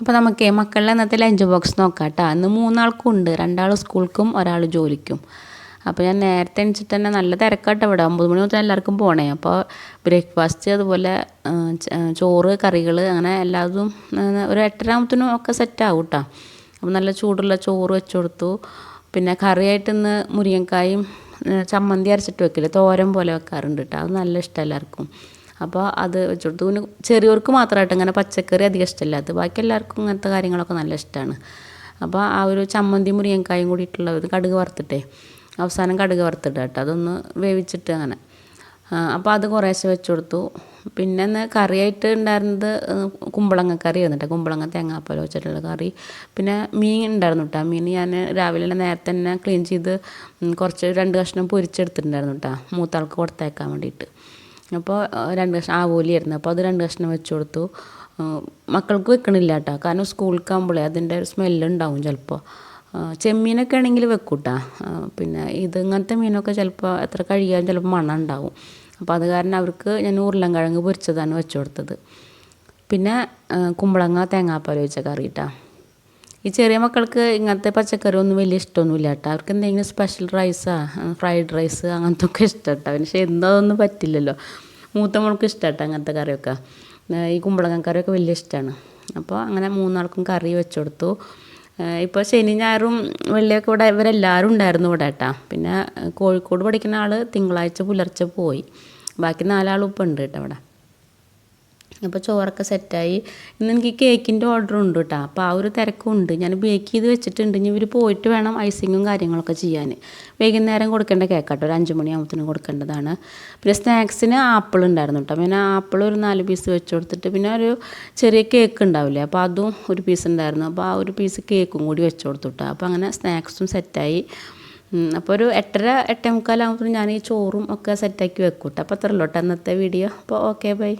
അപ്പോൾ നമുക്ക് മക്കളുടെ ഇന്നത്തെ ലഞ്ച് ബോക്സ് നോക്കാം കേട്ടോ ഇന്ന് മൂന്നാൾക്കും ഉണ്ട് രണ്ടാൾ സ്കൂൾക്കും ഒരാൾ ജോലിക്കും. അപ്പോൾ ഞാൻ നേരത്തെ എണിച്ചിട്ട് തന്നെ നല്ല തിരക്കാട്ടോ ഇവിടെ. ഒമ്പത് മണി മുതൽ എല്ലാവർക്കും പോകണേ അപ്പോൾ ബ്രേക്ക്ഫാസ്റ്റ് അതുപോലെ ചോറ് കറികൾ അങ്ങനെ എല്ലാതും ഒരു എട്ടരാമത്തിനും ഒക്കെ സെറ്റ് ആവും കേട്ടോ അപ്പോൾ നല്ല ചൂടുള്ള ചോറ് വെച്ച് കൊടുത്തു. പിന്നെ കറിയായിട്ട് ഇന്ന് മുരിങ്ങക്കായും ചമ്മന്തി അരച്ചിട്ട് വെക്കില്ല? തോരൻ പോലെ വെക്കാറുണ്ട് കേട്ടോ അത് നല്ല ഇഷ്ടം എല്ലാവർക്കും. അപ്പോൾ അത് വെച്ച് പിന്നെ ചെറിയവർക്ക് മാത്രമായിട്ട് ഇങ്ങനെ പച്ചക്കറി അധികം ഇഷ്ടമില്ലാത്ത ബാക്കി എല്ലാവർക്കും ഇങ്ങനത്തെ കാര്യങ്ങളൊക്കെ നല്ല ഇഷ്ടമാണ് അപ്പോൾ ആ ഒരു ചമ്മന്തി മുറിയങ്കായും കൂടിയിട്ടുള്ള ഒരു കടുക് വറുത്തിട്ടേ. അവസാനം കടുക് വറുത്തിട്ട് കേട്ടോ. അതൊന്ന് വേവിച്ചിട്ട് അങ്ങനെ. അപ്പോൾ അത് കുറേശ്ശെ വെച്ച് കൊടുത്തു പിന്നെ ഇന്ന് കറിയായിട്ട് ഉണ്ടായിരുന്നത് കുമ്പളങ്ങ കറി വന്നിട്ട് കുമ്പളങ്ങ തേങ്ങാപ്പാൽ വെച്ചിട്ടുള്ള കറി. പിന്നെ മീൻ ഉണ്ടായിരുന്നു കേട്ടോ. മീൻ ഞാൻ രാവിലെ നേരത്തെ തന്നെ ക്ലീൻ ചെയ്ത് കുറച്ച് രണ്ട് കഷ്ണം പൊരിച്ചെടുത്തിട്ടുണ്ടായിരുന്നു കേട്ടോ. മൂത്താൾക്ക് കൊടുത്തേക്കാൻ വേണ്ടിയിട്ട്. അപ്പോൾ രണ്ട് കഷ്ണം ആവോലിയായിരുന്നു അപ്പോൾ അത് രണ്ട് കഷ്ണം വെച്ച് കൊടുത്തു. മക്കൾക്ക് വെക്കണില്ല കേട്ടോ കാരണം സ്കൂളിലേക്കാകുമ്പോഴേ അതിന്റെ ഒരു സ്മെല്ലുണ്ടാവും ചിലപ്പോൾ ചെമ്മീനൊക്കെ ആണെങ്കിൽ വെക്കൂട്ടാ. പിന്നെ ഇത് ഇങ്ങനത്തെ മീനൊക്കെ ചിലപ്പോൾ എത്ര കഴിയാൻ ചിലപ്പോൾ മണം ഉണ്ടാവും. അപ്പോൾ അത് കാരണം അവർക്ക് ഞാൻ ഉരുളൻകിഴങ്ങ് പൊരിച്ചതാണ് വെച്ച് കൊടുത്തത്. പിന്നെ കുമ്പളങ്ങ തേങ്ങാപ്പാൽ വെച്ച കറി കേട്ടോ ഈ ചെറിയ മക്കൾക്ക് ഇങ്ങനത്തെ പച്ചക്കറി ഒന്നും വലിയ ഇഷ്ടമൊന്നുമില്ല കേട്ടോ. അവർക്ക് എന്തെങ്കിലും സ്പെഷ്യൽ റൈസാ ഫ്രൈഡ് റൈസ് അങ്ങനത്തെ ഒക്കെ ഇഷ്ടം കേട്ടോ പക്ഷേ എന്തോന്നും പറ്റില്ലല്ലോ. മൂത്ത മോൾക്ക് ഇഷ്ടം കേട്ടോ അങ്ങനത്തെ കറിയൊക്കെ. ഈ കുമ്പളങ്ങ കറിയൊക്കെ വലിയ ഇഷ്ടമാണ് അപ്പോൾ അങ്ങനെ മൂന്നാൾക്കും കറി വെച്ച് ഇപ്പോൾ ശനി ഞായറും വെള്ളിയൊക്കെ ഇവിടെ ഇവരെല്ലാവരും ഉണ്ടായിരുന്നു ഇവിടെ കേട്ടോ. പിന്നെ കോഴിക്കോട് പഠിക്കുന്ന ആൾ തിങ്കളാഴ്ച പുലർച്ചെ പോയി. ബാക്കി നാലാളും ഇപ്പം ഉണ്ട് കേട്ടോ ഇവിടെ. അപ്പോൾ ചോറൊക്കെ സെറ്റായി ഇന്ന് എനിക്ക് കേക്കിന്റെ ഓർഡർ ഉണ്ട് കേട്ടോ അപ്പോൾ ആ ഒരു തിരക്കും ഉണ്ട്. ഞാൻ ബേക്ക് ചെയ്ത് വെച്ചിട്ടുണ്ട്. ഇനി ഇവർ പോയിട്ട് വേണം ഐസിങ്ങും കാര്യങ്ങളൊക്കെ ചെയ്യാൻ. വൈകുന്നേരം കൊടുക്കേണ്ട കേക്ക് കേക്കാട്ടോ ഒരു അഞ്ച് മണിയാകുമ്പോഴത്തേനും കൊടുക്കേണ്ടതാണ്. പിന്നെ സ്നാക്സിന് ആപ്പിൾ ഉണ്ടായിരുന്നു കേട്ടോ പിന്നെ ആപ്പിൾ ഒരു നാല് പീസ് വെച്ച് കൊടുത്തിട്ട് പിന്നെ ഒരു ചെറിയ കേക്ക് ഉണ്ടാവില്ലേ? അപ്പോൾ അതും ഒരു പീസ് ഉണ്ടായിരുന്നു. അപ്പോൾ ആ ഒരു പീസ് കേക്കും കൂടി വെച്ച് കൊടുത്തു കേട്ടോ അപ്പോൾ അങ്ങനെ സ്നാക്സും സെറ്റായി അപ്പോൾ ഒരു എട്ടര എട്ടേ മുക്കാലാകുമ്പോൾ ഞാൻ ഈ ചോറും ഒക്കെ സെറ്റാക്കി വെക്കും കേട്ടോ അപ്പോൾ അത്ര അന്നത്തെ കേട്ടോ വീഡിയോ അപ്പോൾ ഓക്കെ ബൈ